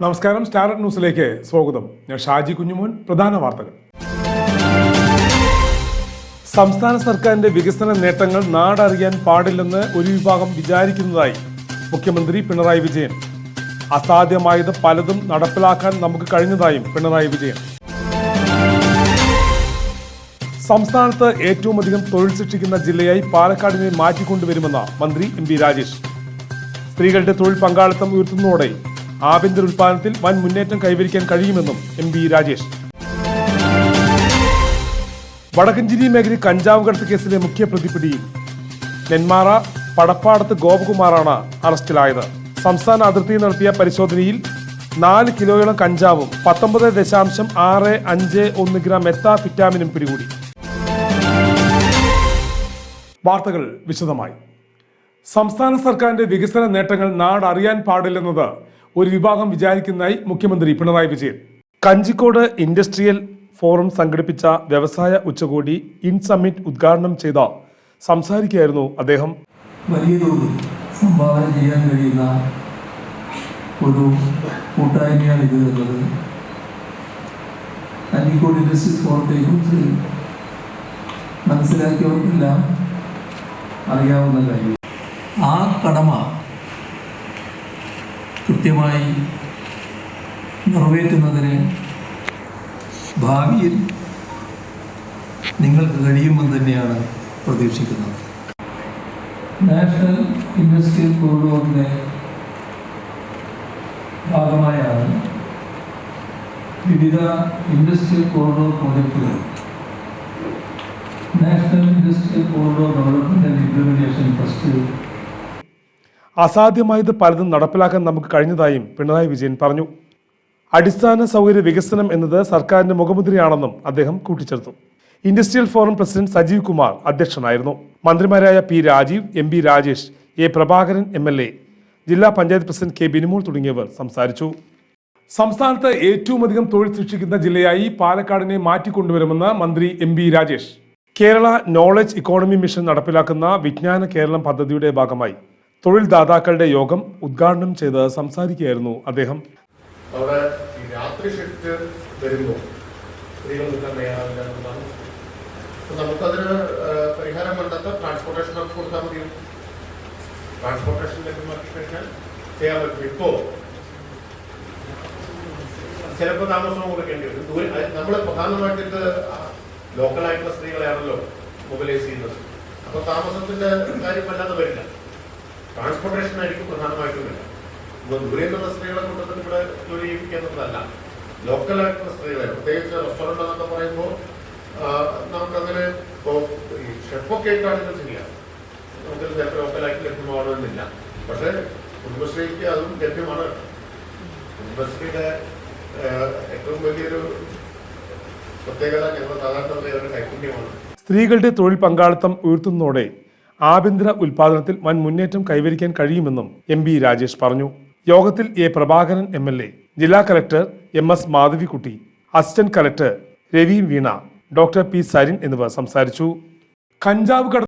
നമസ്കാരം സ്റ്റാർട്ട് ന്യൂസിലേക്ക് സ്വാഗതം. ഞാൻ ഷാജി കുഞ്ഞുമോൻ പ്രധാന വാർത്തകൾ. സംസ്ഥാന സർക്കാരിന്റെ വികസന നേട്ടങ്ങൾ നാടറിയാൻ പാടില്ലെന്ന് ഒരു വിഭാഗം വിചാരിക്കുന്നതായി മുഖ്യമന്ത്രി പിണറായി വിജയൻ. അസാധ്യമായത് പലതും നടപ്പിലാക്കാൻ നമുക്ക് കഴിഞ്ഞതായും പിണറായി വിജയൻ. സംസ്ഥാനത്ത് ഏറ്റവും അധികം തൊഴിൽ സൃഷ്ടിക്കുന്ന ജില്ലയായി പാലക്കാടിനെ മാറ്റിക്കൊണ്ടുവരുമെന്ന മന്ത്രി എം പി രാജേഷ്. സ്ത്രീകളുടെ തൊഴിൽ പങ്കാളിത്തം ഉയർത്തുന്നതോടെ ആഭ്യന്തര ഉൽപ്പാദനത്തിൽ വൻ മുന്നേറ്റം കൈവരിക്കാൻ കഴിയുമെന്നും എം വി രാജേഷ്. വടക്കഞ്ചേരി മേഖല കഞ്ചാവ് കടത്ത് കേസിലെ മുഖ്യ പ്രതിപിടിയിൽ നെന്മാറ പടപ്പാടത്ത് ഗോപകുമാറാണ് അറസ്റ്റിലായത്. സംസ്ഥാന അതിർത്തിയിൽ നടത്തിയ പരിശോധനയിൽ നാല് കിലോയോളം കഞ്ചാവും പത്തൊമ്പത് ദശാംശം ആറ് അഞ്ച് ഒന്ന് ഗ്രാം മെത്താഫിറ്റാമിനും പിടികൂടി. വാർത്തകൾ വിശദമായി. സംസ്ഥാന സർക്കാരിന്റെ വികസന നേട്ടങ്ങൾ നാട് അറിയാൻ പാടില്ലെന്നത് ഒരു വിഭാഗം വിചാരിക്കുന്നതായി മുഖ്യമന്ത്രി പിണറായി വിജയൻ. കഞ്ചിക്കോട് ഇൻഡസ്ട്രിയൽ ഫോറം സംഘടിപ്പിച്ച വ്യവസായ ഉച്ചകോടി ഇൻ സമ്മിറ്റ് ഉദ്ഘാടനം ചെയ്ത സംസാരിക്കുകയായിരുന്നു അദ്ദേഹം. വലിയ തോതിൽ സംഭാവന ചെയ്യാൻ കഴിയുന്ന ഒരു കൂട്ടായ്മയാണ് ഇത് എന്നുള്ളത് അരീക്കോട് ഇൻഡസ്ട്രീസ് ഫോറത്തെക്കുറിച്ച് മനസ്സിലാക്കിയവർക്കെല്ലാം അറിയാവുന്ന കാര്യം. ആ കടമ കൃത്യമായി നിറവേറ്റുന്നതിന് ഭാവിയിൽ നിങ്ങൾക്ക് കഴിയുമെന്ന് തന്നെയാണ് പ്രതീക്ഷിക്കുന്നത്. നാഷണൽ ഇൻഡസ്ട്രിയൽ കോറിഡോറിന്റെ ഭാഗമായാണ് വിവിധ ഇൻഡസ്ട്രിയൽ കോറിഡോർ പ്രോജക്റ്റുകൾ. National industrial corridor development and implementation അസാധ്യമായത് പലതും നടപ്പിലാക്കാൻ നമുക്ക് കഴിഞ്ഞതായും പിണറായി വിജയൻ പറഞ്ഞു. അടിസ്ഥാന സൗകര്യ വികസനം എന്നത് സർക്കാരിന്റെ മുഖമുദ്രയാണെന്നും അദ്ദേഹം കൂട്ടിച്ചേർത്തു. Industrial forum president Sajeev Kumar അധ്യക്ഷനായിരുന്നു. മന്ത്രിമാരായ P Rajeev M P Rajesh A Prabhakaran M L A ജില്ലാ പഞ്ചായത്ത് പ്രസിഡന്റ് കെ ബിനിമോൾ തുടങ്ങിയവർ സംസാരിച്ചു. സംസ്ഥാനത്ത് ഏറ്റവും അധികം തൊഴിൽ സൃഷ്ടിക്കുന്ന ജില്ലയായി പാലക്കാടിനെ മാറ്റിക്കൊണ്ടുവരുമെന്ന് മന്ത്രി M B Rajesh. Kerala knowledge economy mission നടപ്പിലാക്കുന്ന വിജ്ഞാന കേരളം പദ്ധതിയുടെ ഭാഗമായി തൊഴിൽ ദാതാക്കളുടെ യോഗം ഉദ്ഘാടനം ചെയ്ത് സംസാരിക്കുകയായിരുന്നു അദ്ദേഹം. അവിടെ ഈ രാത്രി ഷിഫ്റ്റ് വരുമ്പോൾ സ്ത്രീകൾ നിൽക്കാൻ തയ്യാറാവില്ല എന്നുള്ളതാണ് നമുക്കതിന് പരിഹാരം കണ്ടെത്താൻ ട്രാൻസ്പോർട്ടേഷൻ നമുക്ക് കൊടുത്താൽ മതി ട്രാൻസ്പോർട്ടേഷൻ ലഭ്യമാക്കി ചെയ്യാൻ പറ്റും ഇപ്പോ ചിലപ്പോൾ താമസം കൊടുക്കേണ്ടി വരും. ദൂരെ നമ്മൾ പ്രധാനമായിട്ട് ലോക്കലായിട്ടുള്ള സ്ത്രീകളെയാണല്ലോ മൊബിലൈസ് ചെയ്യുന്നത്. അപ്പൊ താമസത്തിന്റെ കാര്യം വല്ലാതെ വരില്ല. ട്രാൻസ്പോർട്ടേഷൻ ആയിരിക്കും പ്രധാനമായിട്ടും വരിക. ഇപ്പൊ ദൂരെ നിന്നുള്ള സ്ത്രീകളെ കൊണ്ടുവന്നിട്ട് ഇവിടെ ജോലി ചെയ്യിപ്പിക്കുന്നതല്ല ലോക്കലായിട്ടുള്ള സ്ത്രീകളെ പ്രത്യേകിച്ച് റെസ്റ്റോറന്റ് എന്നൊക്കെ പറയുമ്പോൾ നമുക്കങ്ങനെ ഇപ്പോൾ ഈ ഷെഫൊക്കെ ആയിട്ടാണെങ്കിൽ ചെയ്യാം. നമുക്ക് ചിലപ്പോൾ ലോക്കലായിട്ട് ലഭ്യമാവണമെന്നില്ല. പക്ഷേ കുടുംബശ്രീക്ക് അതും ലഭ്യമാണ്. കുടുംബശ്രീയുടെ ഏറ്റവും വലിയൊരു പ്രത്യേകത ഞങ്ങൾ സാധാരണ ഒരു കൈപുണ്യമാണ് സ്ത്രീകളുടെ തൊഴിൽ പങ്കാളിത്തം ഉയർത്തുന്നതോടെ ആഭ്യന്തര ഉൽപാദനത്തിൽ വൻ മുന്നേറ്റം കൈവരിക്കാൻ കഴിയുമെന്നും എം ബി രാജേഷ് പറഞ്ഞു. യോഗത്തിൽ A Prabhakaran M L A ജില്ലാ collector M S Madhavikutty assistant collector Ravi Veena doctor P Sarin എന്നിവർ സംസാരിച്ചു. കഞ്ചാവ് കട